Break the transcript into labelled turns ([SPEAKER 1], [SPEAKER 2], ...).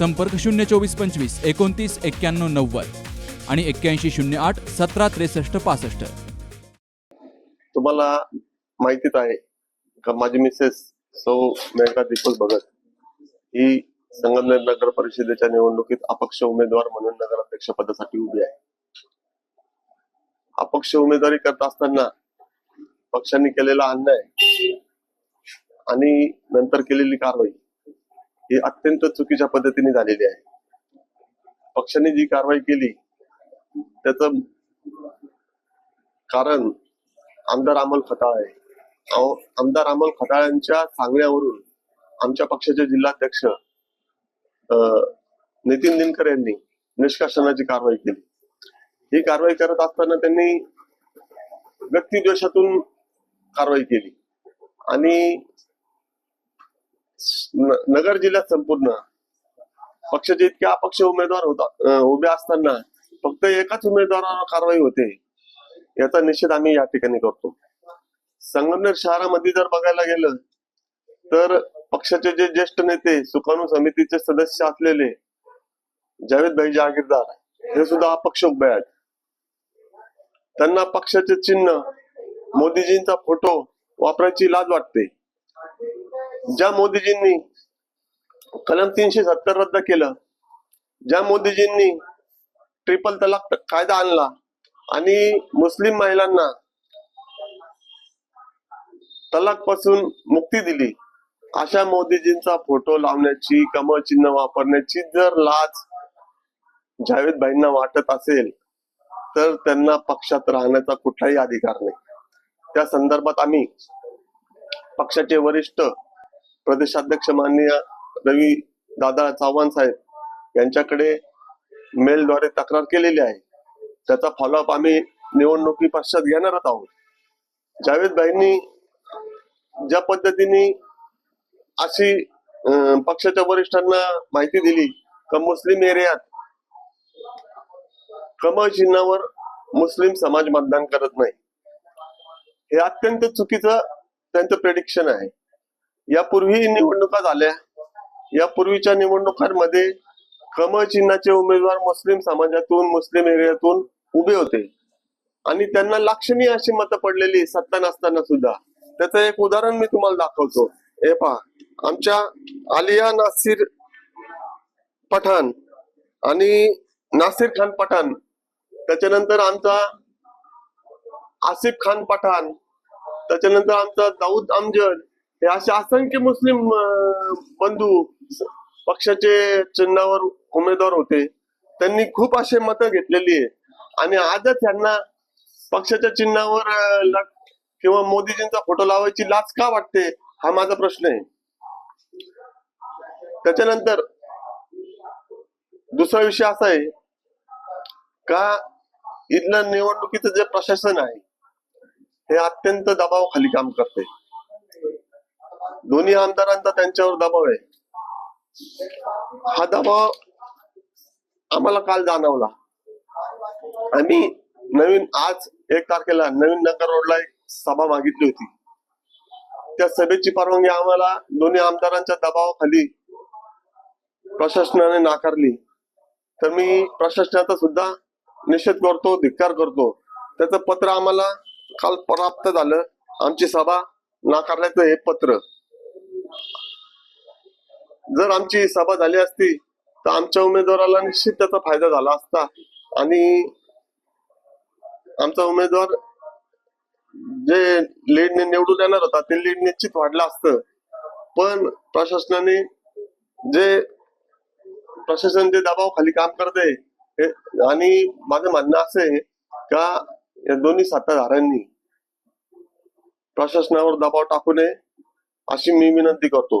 [SPEAKER 1] संपर्क शून्य चोवीस पंचवीस एकोणतीस एक्क्याण्णव नव्वद आणि एक्क्याऐंशी शून्य आठ सतरा त्रेसष्ट पासष्ट.
[SPEAKER 2] तुम्हाला माहितीच आहे का माझी मिसेस सौ मेघा दीपक भगत ही संगमनेर नगर परिषदेच्या निवडणुकीत अपक्ष उमेदवार म्हणून नगराध्यक्ष पदासाठी उभी आहे. अपक्ष उमेदवारी करत असताना पक्षांनी केलेला अन्याय आणि नंतर केलेली कारवाई हे अत्यंत चुकीच्या पद्धतीने झालेली आहे. पक्षाने जी कारवाई केली त्याच कारण आमदार अमोल खताळ आहे. आमदार अमोल खताळांच्या सांगण्यावरून आमच्या पक्षाचे जिल्हाध्यक्ष अं, नितीन दिनकर यांनी निष्कासनाची कारवाई केली. ही कारवाई करत असताना त्यांनी व्यक्तिद्वेषातून कारवाई केली. आणि नगर जिल्ह्यात संपूर्ण. पक्षाचे इतके अपक्ष उमेदवार होता उभे असताना फक्त एकाच उमेदवारावर कारवाई होते याचा निषेध आम्ही या ठिकाणी करतो. संगमनेर शहरामध्ये जर बघायला गेलं तर पक्षाचे जे ज्येष्ठ नेते सुकाणू समितीचे सदस्य असलेले जावेद भाई जहागीरदार हे सुद्धा अपक्ष उभे आहेत. त्यांना पक्षाचे चिन्ह मोदीजींचा फोटो वापरायची लाज वाटते. ज्या मोदीजींनी कलम तीनशे सत्तर रद्द केलं ज्या मोदीजींनी ट्रिपल तलाक कायदा आणला आणि मुस्लिम महिलांना तलाकपासून मुक्ती दिली अशा मोदीजींचा फोटो लावण्याची कमळ चिन्ह वापरण्याची जर लाज जावेद भाईंना वाटत असेल तर त्यांना पक्षात राहण्याचा कुठलाही अधिकार नाही. त्या संदर्भात आम्ही पक्षाचे वरिष्ठ प्रदेशाध्यक्ष माननीय रवी दादा चव्हाण साहेब यांच्याकडे मेलद्वारे तक्रार केलेली आहे. त्याचा फॉलोअप आम्ही निवडणुकी पश्चात घेणारच आहोत. जावेद भाईंनी ज्या पद्धतीने अशी पक्षाच्या वरिष्ठांना माहिती दिली का मुस्लिम एरियात कमळ चिन्हावर मुस्लिम समाज मतदान करत नाही. हे अत्यंत चुकीचं त्यांचं प्रेडिक्शन आहे. यापूर्वी निवडणुका झाल्या. यापूर्वीच्या निवडणुकांमध्ये कमळ चिन्हाचे उमेदवार मुस्लिम समाजातून मुस्लिम एरियातून उभे होते. आणि त्यांना लक्षणीय अशी मतं पडलेली सत्ता नसताना सुद्धा. त्याचं एक उदाहरण मी तुम्हाला दाखवतो. हे पहा. आमच्या आलिया नासिर पठाण आणि नासिर खान पठाण. त्याच्यानंतर आमचा आसिफ खान पठाण. त्याच्यानंतर आमचा दाऊद अमजद हे असे असंख्य मुस्लिम बंधू पक्षाचे चिन्हावर उमेदवार होते. त्यांनी खूप असे मतं घेतलेली आहे. आणि आजच त्यांना पक्षाच्या चिन्हावर किंवा मोदीजींचा फोटो लावायची लाच का वाटते हा माझा प्रश्न आहे. त्याच्यानंतर दुसरा विषय असा आहे का इथलं निवडणुकीचं जे प्रशासन आहे हे अत्यंत दबावाखाली काम करते दोन्ही आमदारांचा त्यांच्यावर दबाव आहे. हा दबाव आम्हाला काल जाणवला. आम्ही नवीन आज एक तारखेला नवीन नगर रोडला एक सभा मागितली होती. त्या सभेची परवानगी आम्हाला दोन्ही आमदारांच्या दबावाखाली प्रशासनाने नाकारली. तर मी प्रशासनाचा सुद्धा निषेध करतो धिक्कार करतो. त्याचं पत्र आम्हाला काल प्राप्त झालं. आमची सभा नाकारल्याचं हे पत्र. जर आमची सभा झाली असती तर आमच्या उमेदवाराला निश्चित त्याचा फायदा झाला असता. आणि आमचा उमेदवार जे लीडने निवडून येणार होता ते लीड निश्चित वाढलं असतं. पण प्रशासनाने जे प्रशासन जे दबाव खाली काम करते हे आणि माझं म्हणणं असं आहे का या दोन्ही सत्ताधाऱ्यांनी प्रशासनावर दबाव टाकू नये अशी मी विनंती करतो.